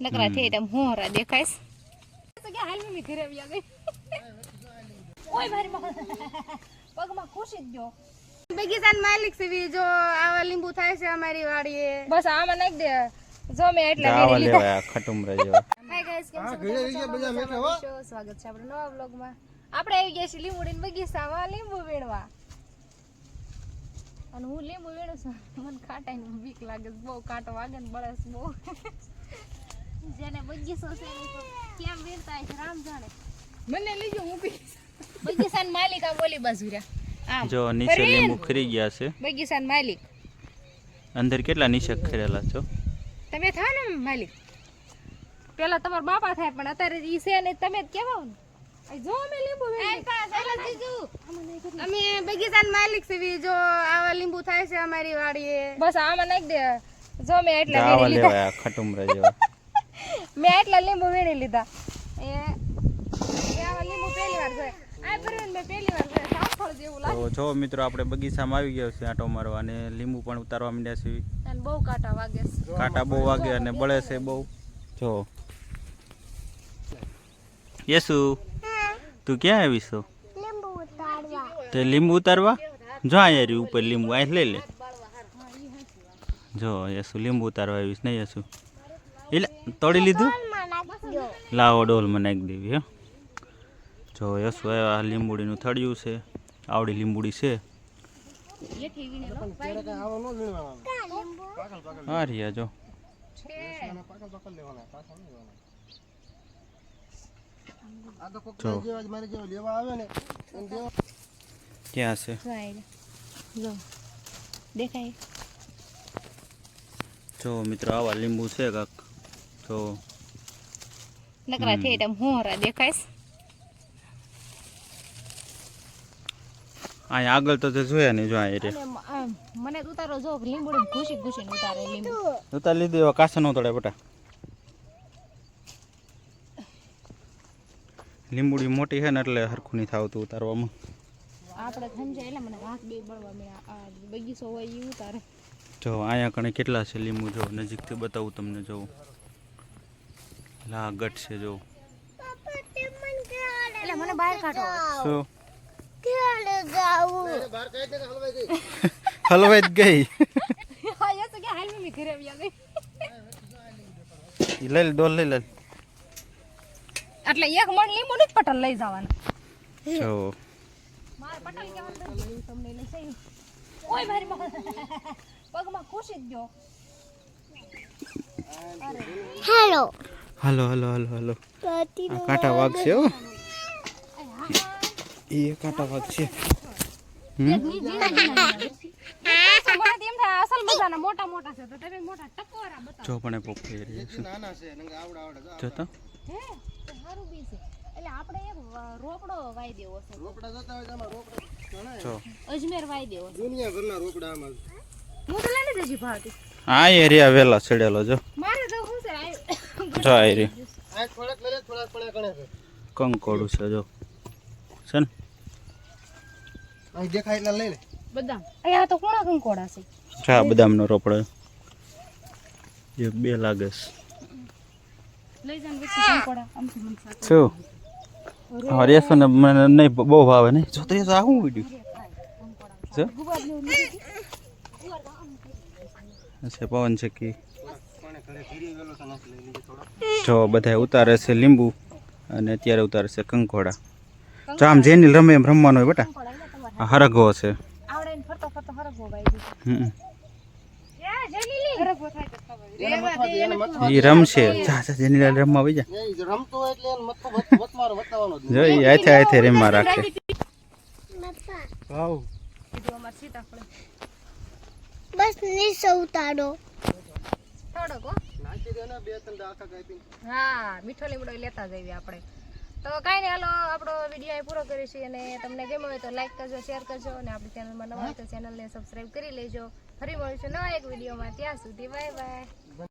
નકરા થઈ તેમ હોરા દેખાઈશ તો કે હાલ મમ્મી ઘરે આવી ગઈ ઓય મારી માં પગમાં ખુશી જ જો બગીચાન માલિક સીવી જો આવા લીંબુ થાય છે અમારી વાડીએ બસ આમાં નાખ દે જો મેં એટલા વેરી લીધા લેવા ખટુમરા જેવા હાય ગાઈસ કેમ છો બધા? છો? સ્વાગત છે આપણે નવા વ્લોગમાં આપણે આવી ગયા છીએ લીંબુડીના બગીચામાં લીંબુ વીણવા અને હું લીંબુ વીણું છું મને ને બીક લાગે બહુ કાંટો વાગે ને બળસ બહુ જેને બગીચો છે કેમ વીણતા હશે રામ જાણે. મને લીજો હું બી બગીચાના માલિક આ બોલી બાજુ રહ્યા જો નીચે લીંબુ ખરી ગયા છે. બગીચાના માલિક. અંદર કેટલા નીચે ખરેલા છો? તમે થાવ ને માલિક. પેલા તમારા બાપા થાય પણ અત્યારે ઈ છે ને તમે જ કહેવાઓ જો અમે લીંબુ અમે બગીચાન માલિક જો આવા લીંબુ થાય છે અમારી વાડીએ. બસ આમાં નાખ દે. જો મેં એટલે લેવા ખટુમરા જેવા. મેં એટલા લીંબુ વીણી લીધા. એ એ આવા લીંબુ પહેલી વાર જોયા. તો જો મિત્રો આપણે બગીચામાં આવી ગયા છે આંટો મારવા અને લીંબુ પણ ઉતારવા માંડ્યા છે. બહુ કાંટા વાગે છે. કાંટા બહુ વાગે અને બળે છે બહુ. જો. યસુ તું ક્યાં આવીશ તો તે લીંબુ ઉતારવા? જો અહીંયા રહ્યું ઉપર લીંબુ. અહીં લઈ લે. જો યસુ લીંબુ ઉતારવા આવીશ નહીં યસુ? એટલે તોડી લીધું? લાવો ડોલમાં નાખી દેવી હે. જો યસુ આ લીંબુડીનું થળિયું છે આવડી લીંબુડી છે. હા રિયા જો. ક્યાં છે? રહ્યા. દેખાય. જો મિત્રો આવા લીંબુ છે કાક. જો નકરા થઈ તેમ હોરા દેખાઈશ? અહીંયા આગળ તો તે જોયા નહીં જો અહીંયા રે અને મ- આમ મને ઉતારો જો લીંબુડી ઘૂસી ઘૂસીને ઉતારે લીંબડી ઉતાર લીધી હવે કાસા નો તોડે બટા. લીંબુડી મોટી છે ને એટલે હરખું નહીં થાવતું ઉતારવામાં. આપણે સમજાય એટલે મને હાથ બે બળવા મળ્યા. આ બગીચો હોય એ ઉતારે. જો અહીંયા કણે કેટલા છે લીંબુ જો નજીકથી બતાવું તમને જોઉં લાગટ છે જો. એટલે મને બહાર કાઢો. શું? હલવાઈ જ ગઈ. હા તો કે હાલ મમ્મી ઘરે આવી લઈ લે ડોલ લઈ લે. એટલે એક મણ લીંબુ જ પટલ લઈ જવાનું. જો. મારે પટલ કેવાનું તમને લઈ જઈ. ઓય મારી માં પગમાં ખુશી જ ગયો. હાલો. હાલો હાલો હાલો આ કાંટા વાગ છે હો. એ કાંટા વાગ છે. હમ? એમ થાય અસલ મોટા મોટા છે. તો તમે મોટા ટકોરા જો પણ એ પોપડી રહી છે જો. તો હે? તો સારું બી છે. એટલે આપણે એક રોકડો વાઈ દેવો છે. જો. અજમેર વાઈ દેવો છે. હું તો લઈ લીધી છી ભાવતી આ એરિયા વેલા ચડેલો જો. તો જો આ એરિયા કંકોડું છે જો. છે ને? બદામ. અહીંયા તો કોણા કંકોડા છે? ચા બદામનો રોપડો. એક બે લાગે છે. લઈ જાન વચ્ચે કંકોડા. આમથી મને સાથે શું હા રેસો ને મને નહીં બહુ ભાવે નહીં. જો તો રેસો આ શું વીડિયો અચ્છા પવન છે? કે જો બધા ઉતારે છે લીંબુ અને અત્યારે ઉતારે છે કંકોડા. જો આમ જેની રમે એમ રમવાનો હોય બેટા. હરગો છે. આવડે ને ફરતો ફરતો હરગવો વાઈ દીધો હમ. એ જલીલી હરગવો થાય તો ખબર ઈ રમશે. જા જા જેની રમવા આવી જા. જો ઈ આથે આથે રમવા રાખે. બસ નીચે ઉતારો. થોડોક હો. હા મીઠો લીમડો લેતા જઈએ આપણે. તો કાંઈ નહીં હાલો આપણો વીડિયો અહીં પૂરો કરીશું અને તમને ગમ્યો હોય તો લાઈક કરજો શેર કરજો અને આપણી ચેનલમાં નવા હોય તો ચેનલને સબસ્ક્રાઈબ કરી લેજો. ફરી મળીશું નવા એક વિડીયોમાં. ત્યાં સુધી બાય બાય